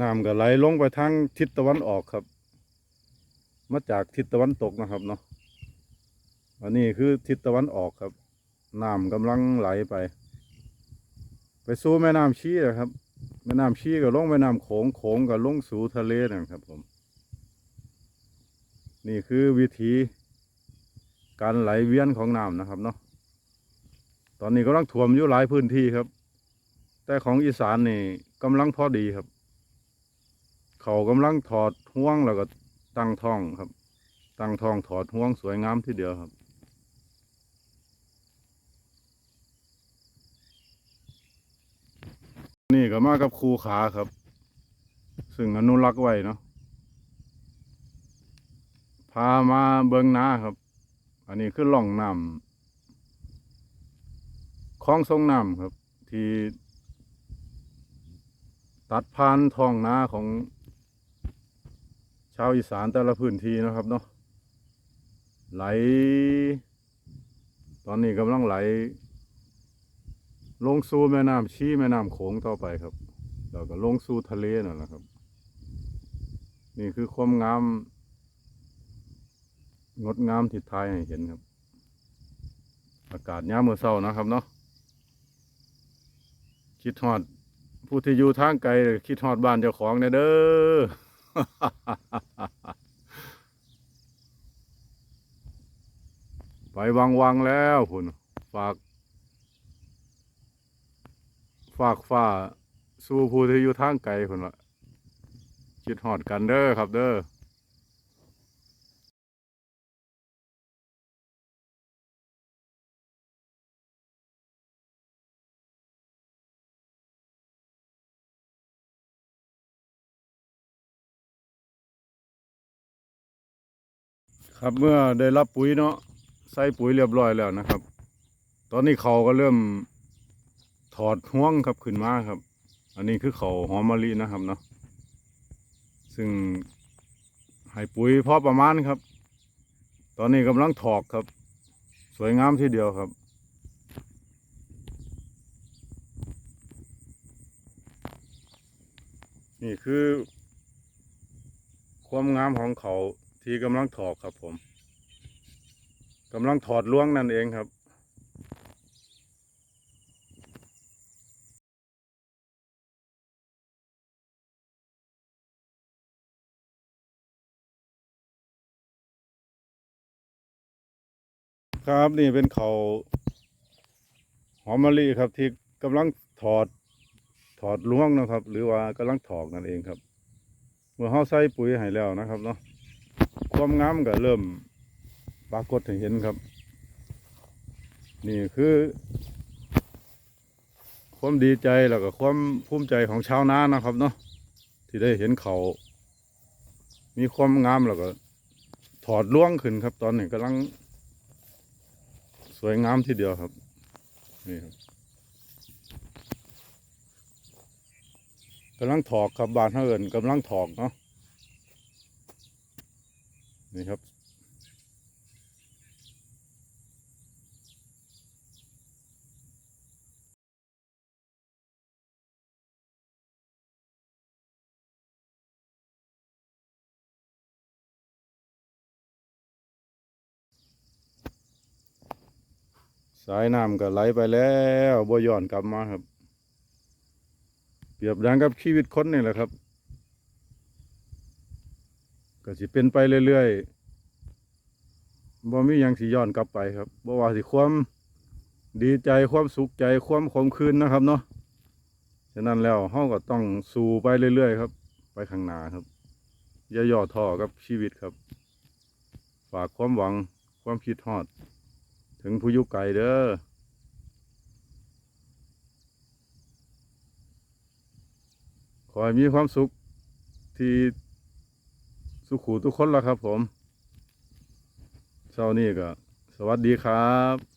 น้ำก็ไหลลงไปทางทิศตะวันออกครับ มาจากทิศตะวันตกนะครับเนาะอันนี้คือทิศตะวันออกครับน้ำกำลังไหลไป ไปสู่แม่น้ำชีนะครับ แม่น้ำชีก็ลงแม่น้ำโขงโขงก็ลงสู่ทะเลนะครับผม นี่คือวิธีการไหลเวียนของน้ำนะครับเนาะตอนนี้กำลังท่วมอยู่หลายพื้นที่ครับ แต่ของอีสานนี่กำลังพอดีครับ เขากำลังถอดห่วงแล้วก็ตั้งท้องครับ ตั้งท้องถอดห่วงสวยงามทีเดียวครับนี่ก็มากับครูขาครับ ซึ่งอนุรักษ์ไว้เนาะพามาเบิงนาครับ อันนี้คือล่องน้ำคลองทรงน้ำครับ ที่ ตัดผ่านท้องนาของ ชาวอีสานแต่ละพื้นที่นะครับเนาะไหล ตอนนี้กำลังไหล ลงสู่แม่น้ำชีแม่น้ำโขงต่อไปครับแล้วก็ลงสู่ทะเลนั่นแหละครับ นี่คือความงาม งดงามที่ไทยให้เห็นครับ อากาศยามมื้อเช้านะครับเนาะคิดฮอด ผู้ที่อยู่ทางไกลคิดฮอดบ้านเจ้าของเนี่ยเด้อ ไปวังวังๆแล้วพุ่นฝาก ฝากฝ้าสู่ผู้ที่อยู่ทางไกลพุ่นละจิตหอดกันเด้อครับเด้อ ครับเมื่อได้รับปุ๋ยเนาะใส่ปุ๋ยเรียบร้อยแล้วนะครับ ตอนนี้เขาก็เริ่มถอดห่วงครับขึ้นมาครับ อันนี้คือเขาหอมมะลินะครับเนาะซึ่งให้ปุ๋ยพอประมาณครับ ตอนนี้กำลังถอกครับ สวยงามทีเดียวครับนี่คือ ความงามของเขา ที่กำลังถอกครับผมกำลังถอดล่วงนั่นเองครับครับนี่เป็นเขาหอมมะลิครับ ที่กำลังถอดถอดล่วงนะครับ หรือว่ากำลังถอกนั่นเองครับ เมื่อเขาใส่ปุ๋ยให้แล้วนะครับเนาะ ความงามก็เริ่มปรากฏให้เห็นครับ นี่คือ ความดีใจแล้วก็ความภูมิใจของชาวนานะครับเนาะที่ได้เห็นเขา มีความงามแล้วก็ ถอดล่วงขึ้นครับ ตอนนี้กำลัง สวยงามทีเดียวครับ นี่ครับกำลังถอกครับบานเฮาเอินกำลังถอกเนาะ นี่ครับ สายน้ำก็ไหลไปแล้วบ่ย้อนกลับมาครับ เปรียบดังกับชีวิตคนนี่แหละครับ ก็สิเป็นไปเรื่อยๆบ่มียังสิย้อนกลับไปครับบ่ว่าสิความดีใจความสุขใจความขมขื่นนะครับเนาะฉะนั้นแล้วเฮาก็ต้องสู้ไปเรื่อยๆครับ ไปข้างหน้าครับอย่าย่อท้อกับชีวิตครับ ฝากความหวังความคิดฮอด ถึงผู้ยุไก่เด้อขอให้มีความสุขที่ สุขูทุกคนละครับผมเช้านี้ก็ สวัสดีครับ